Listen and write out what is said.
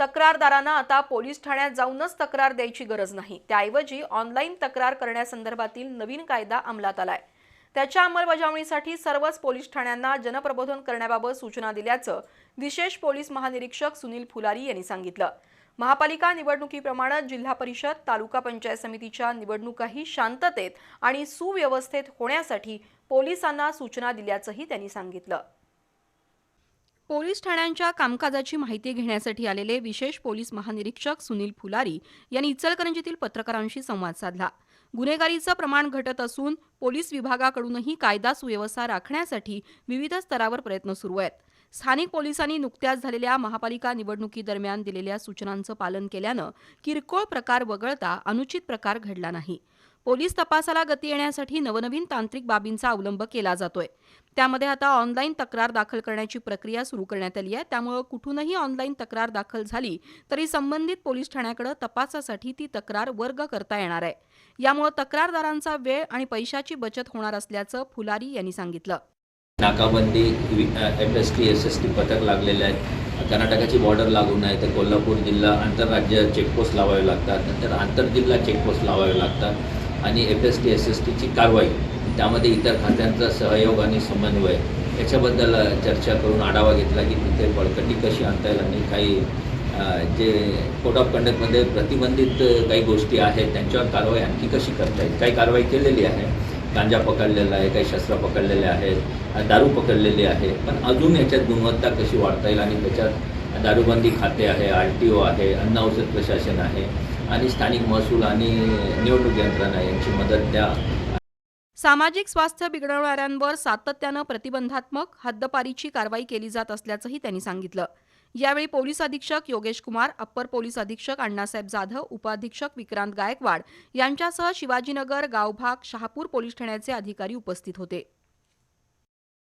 तक्रारदारांना आता पोलीस ठाण्यात जाऊनच तक्रार द्यायची गरज नाही. त्याऐवजी ऑनलाईन तक्रार करण्यासंदर्भातील नवीन कायदा अंमलात आलाय. त्याच्या अंमलबजावणीसाठी सर्वच पोलीस ठाण्यांना जनप्रबोधन करण्याबाबत सूचना दिल्याचं विशेष पोलीस महानिरीक्षक सुनील फुलारी यांनी सांगितलं. महापालिका निवडणुकीप्रमाणे जिल्हा परिषद तालुका पंचायत समितीच्या निवडणुकाही शांततेत आणि सुव्यवस्थेत होण्यासाठी पोलिसांना सूचना दिल्याचंही त्यांनी सांगितलं. पोलीस ठाण्यांच्या कामकाजाची माहिती घेण्यासाठी आलेले विशेष पोलीस महानिरीक्षक सुनील फुलारी यांनी इचलकरंजीतील पत्रकारांशी संवाद साधला. गुन्हेगारीचं प्रमाण घटत असून पोलीस विभागाकडूनही कायदा सुव्यवस्था राखण्यासाठी विविध स्तरावर प्रयत्न सुरू आहेत. स्थानिक पोलिसांनी नुकत्याच झालेल्या महापालिका निवडणुकीदरम्यान दिलेल्या सूचनांचं पालन केल्यानं किरकोळ प्रकार वगळता अनुचित प्रकार घडला नाही. पोलीस तपासाला गती येण्यासाठी नवनवीन तांत्रिक बाबींचा अवलंब केला जातोय. त्यामध्ये आता ऑनलाईन तक्रार दाखल करण्याची प्रक्रिया सुरू करण्यात आली आहे. त्यामुळे कुठूनही ऑनलाईन तक्रार दाखल झाली तरी संबंधित पोलीस ठाण्याकडे तपासासाठी ती तक्रार वर्ग करता येणार आहे. यामुळे तक्रारदारांचा वेळ आणि पैशाची बचत होणार असल्याचं फुलारी यांनी सांगितलं. नाकाबंदी F S T S S T पथक लागलेले आहेत. कर्नाटकाची बॉर्डर लागून आहे तर कोल्हापूर जिल्हा आंतरराज्य चेकपोस्ट लावावे लागतात. नंतर आंतरजिल्हा चेकपोस्ट लावावे लागतात. आणि F S T S S टीची कारवाई. त्यामध्ये इतर खात्यांचा सहयोग आणि समन्वय. याच्याबद्दल चर्चा करून आढावा घेतला की तिथे बळकटी कशी आणता येईल आणि काही जे कोड ऑफ कंडक्टमध्ये प्रतिबंधित काही गोष्टी आहेत त्यांच्यावर कारवाई आणखी कशी करता येईल? काही कारवाई केलेली आहे. गांजा पकडलेला आहे काही शस्त्र पकडलेले आहेत दारू पकडलेली आहे. पण अजून याच्यात गुणवत्ता कशी वाढता येईल आणि त्याच्यात दारूबंदी खाते आहे आर टी ओ आहे अन्न औषध प्रशासन आहे आणि स्थानिक महसूल आणि निवडणूक यंत्रणा यांची मदत द्या. सामाजिक स्वास्थ्य बिघडवणाऱ्यांवर सातत्यानं प्रतिबंधात्मक हद्दपारीची कारवाई केली जात असल्याचंही त्यांनी सांगितलं. यावेळी पोलीस अधीक्षक योगेश कुमार अप्पर पोलीस अधीक्षक अण्णासाहेब जाधव उपाधीक्षक विक्रांत गायकवाड यांच्यासह शिवाजीनगर गावभाग शहापूर पोलीस ठाण्याचे अधिकारी उपस्थित होते.